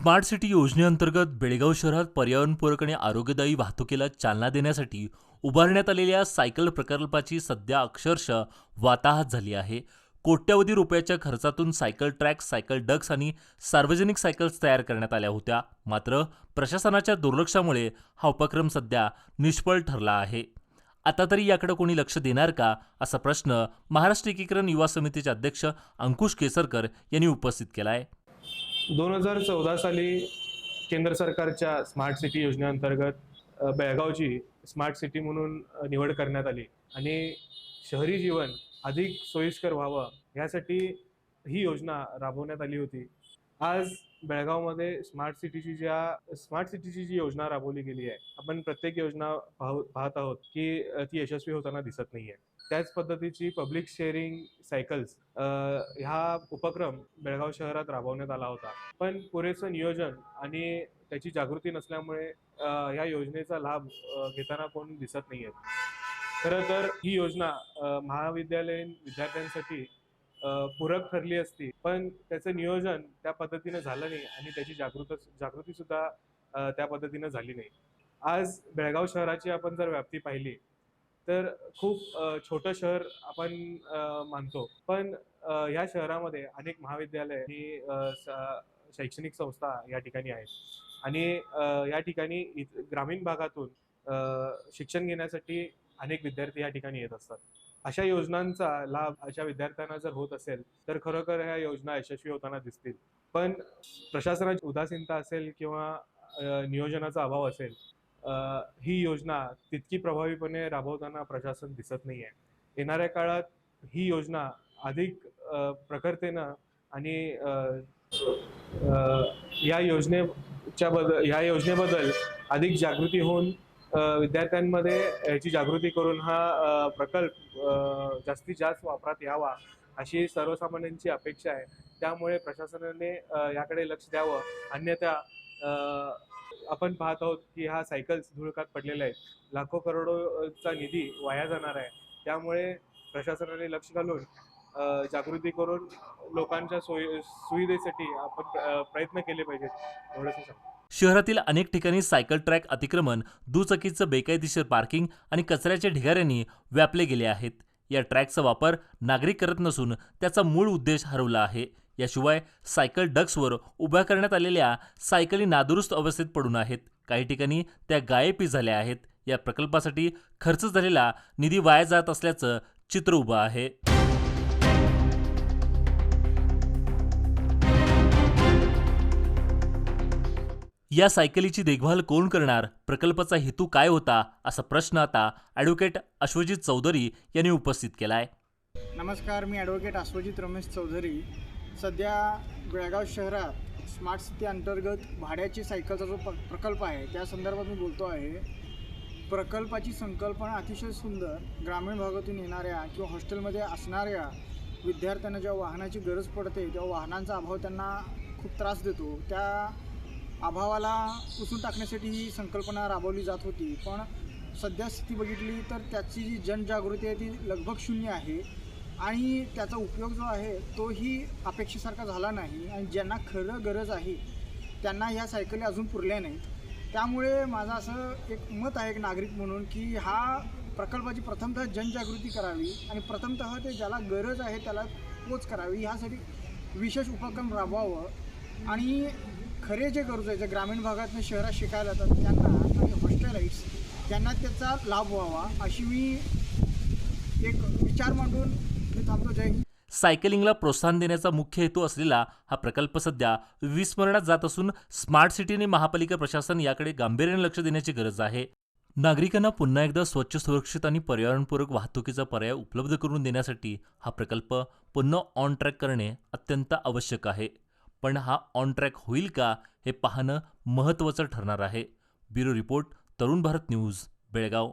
Smart city योजनेअंतर्गत बेळगाव शहरात पर्यावरणपूरक आणि आरोग्यदायी वाहतुकीला चालना देण्यासाठी उभारण्यात आलेल्या सायकल प्रकल्पाची सध्या अक्षरशः वाताहत झाली आहे. कोट्यवधी रुपयाच्या खर्चातून सायकल ट्रॅक सायकल डक्स आणि सार्वजनिक सायकल्स तयार करण्यात आल्या होत्या. मात्र प्रशासनाच्या दुर्लक्षामुळे हा उपक्रम सध्या निष्फळ ठरला आहे. आता तरी याकडे कोणी लक्ष देणार का असा प्रश्न महाराष्ट्र एकीकरण युवा समितीचे अध्यक्ष अंकुश केसरकर यांनी उपस्थित केला आहे दोन हजार चौदा साली केंद्र सरकारच्या स्मार्ट सिटी योजनेअंतर्गत बेळगावची स्मार्ट सिटी म्हणून निवड करण्यात आली. आणि शहरी जीवन अधिक सोयीस्कर व्हावं यासाठी ही योजना राबवण्यात आली होती. आज बेळगावमध्ये स्मार्ट सिटीची ज्या स्मार्ट सिटीची जी योजना राबवली गेली आहे आपण प्रत्येक योजना पाहू पाहत आहोत की ती यशस्वी होताना दिसत नाहीये. त्याच पद्धतीची पब्लिक शेअरिंग सायकल्स ह्या उपक्रम बेळगाव शहरात राबवण्यात आला होता. पण पुरेसं नियोजन आणि त्याची जागृती नसल्यामुळे या योजनेचा लाभ घेताना कोण दिसत नाहीये. खरं तर ही योजना महाविद्यालयीन विद्यार्थ्यांसाठी पूरक ठरली असती. पण त्याचं नियोजन त्या पद्धतीनं झालं नाही आणि त्याची जागृत जागृती सुद्धा त्या पद्धतीनं झाली नाही. आज बेळगाव शहराची आपण जर व्याप्ती पाहिली तर खूप छोटं शहर आपण मानतो. पण ह्या शहरामध्ये अनेक महाविद्यालय आणि शैक्षणिक संस्था या ठिकाणी आहेत. आणि या ठिकाणी ग्रामीण भागातून शिक्षण घेण्यासाठी अनेक विद्यार्थी या ठिकाणी येत असतात. अशा योजनांचा लाभ अशा विद्यार्थ्यांना जर होत असेल तर खरोखर ह्या योजना यशस्वी होताना दिसतील. पण प्रशासनाची उदासीनता असेल किंवा नियोजनाचा अभाव असेल ही योजना तितकी प्रभावीपणे राबवताना प्रशासन दिसत नाही आहे येणाऱ्या काळात ही योजना अधिक प्रखरतेनं आणि या योजनेच्या बदल ह्या योजनेबद्दल अधिक जागृती होऊन विद्यार्थ्यांमध्ये याची जागृती करून हा प्रकल्प जास्तीत जास्त वापरात यावा अशी सर्वसामान्यांची अपेक्षा आहे. त्यामुळे प्रशासनाने याकडे लक्ष द्यावं. अन्यथा आपण पाहत आहोत की हा सायकल्स धुळकात पडलेला आहे. लाखो करोडोचा निधी वाया जाणार आहे. त्यामुळे प्रशासनाने लक्ष घालून जागृती करून लोकांच्या सोयी सुविधेसाठी आपण प्रयत्न केले पाहिजेत. एवढंच सांगतो. शहरातील अनेक ठिकाणी सायकल ट्रॅक अतिक्रमण दुचाकीचं बेकायदेशीर पार्किंग आणि कचऱ्याच्या ढिगाऱ्यांनी व्यापले गेले आहेत. या ट्रॅकचा वापर नागरिक करत नसून त्याचा मूळ उद्देश हरवला आहे. याशिवाय सायकल डक्सवर उभ्या करण्यात आलेल्या सायकली नादुरुस्त अवस्थेत पडून आहेत. काही ठिकाणी त्या गायबी झाल्या आहेत. या प्रकल्पासाठी खर्च झालेला निधी वाया जात असल्याचं चित्र उभं आहे. या सायकलीची देखभाल कोण करणार? प्रकल्पाचा हेतू काय होता? असा प्रश्न आता ॲडव्होकेट अश्वजित चौधरी यांनी उपस्थित केला आहे नमस्कार मी ॲडव्होकेट आश्वजित रमेश चौधरी. सध्या बेळगाव शहरात स्मार्ट सिटी अंतर्गत भाड्याची सायकलचा जो प्रकल्प आहे त्या संदर्भात मी बोलतो आहे. प्रकल्पाची संकल्पना अतिशय सुंदर ग्रामीण भागातून येणाऱ्या किंवा हॉस्टेलमध्ये असणाऱ्या विद्यार्थ्यांना जेव्हा वाहनाची गरज पडते तेव्हा वाहनांचा अभाव त्यांना खूप त्रास देतो. त्या अभावाला पुसून टाकण्यासाठी ही संकल्पना राबवली जात होती. पण सध्या स्थिती बघितली तर त्याची जी जनजागृती आहे ती लगभग शून्य आहे. आणि त्याचा उपयोग जो आहे तोही अपेक्षेसारखा झाला नाही. आणि ज्यांना खरं गरज आहे त्यांना ह्या सायकली अजून पुरल्या नाहीत. त्यामुळे माझं असं एक मत आहे एक नागरिक म्हणून की हा प्रकल्पाची प्रथमतः जनजागृती करावी आणि प्रथमतः ते ज्याला गरज आहे त्याला पोच करावी. ह्यासाठी विशेष उपक्रम राबवावं. आणि खरे जे गरजू आहे जे ग्रामीण भागातून शहरात शिकायला येतात त्यांना आणि हॉस्टेलाईट्स त्यांना त्याचा लाभ व्हावा अशी मी एक विचार मांडून मी थांबतो. जय सायकलिंगला प्रोत्साहन देण्याचा मुख्य हेतू असलेला हा प्रकल्प सध्या विस्मरणात जात असून स्मार्ट सिटी आणि महापालिका प्रशासन याकडे गांभीर्याने लक्ष देण्याची गरज आहे. नागरिकांना पुन्हा एकदा स्वच्छ सुरक्षित आणि पर्यावरणपूरक वाहतुकीचा पर्याय उपलब्ध करून देण्यासाठी हा प्रकल्प पुन्हा ऑन ट्रॅक करणे अत्यंत आवश्यक आहे. पण हा ऑन ट्रॅक होईल का हे पाहणं महत्त्वाचं ठरणार आहे. Bureau report Tarun Bharat news Belgaum.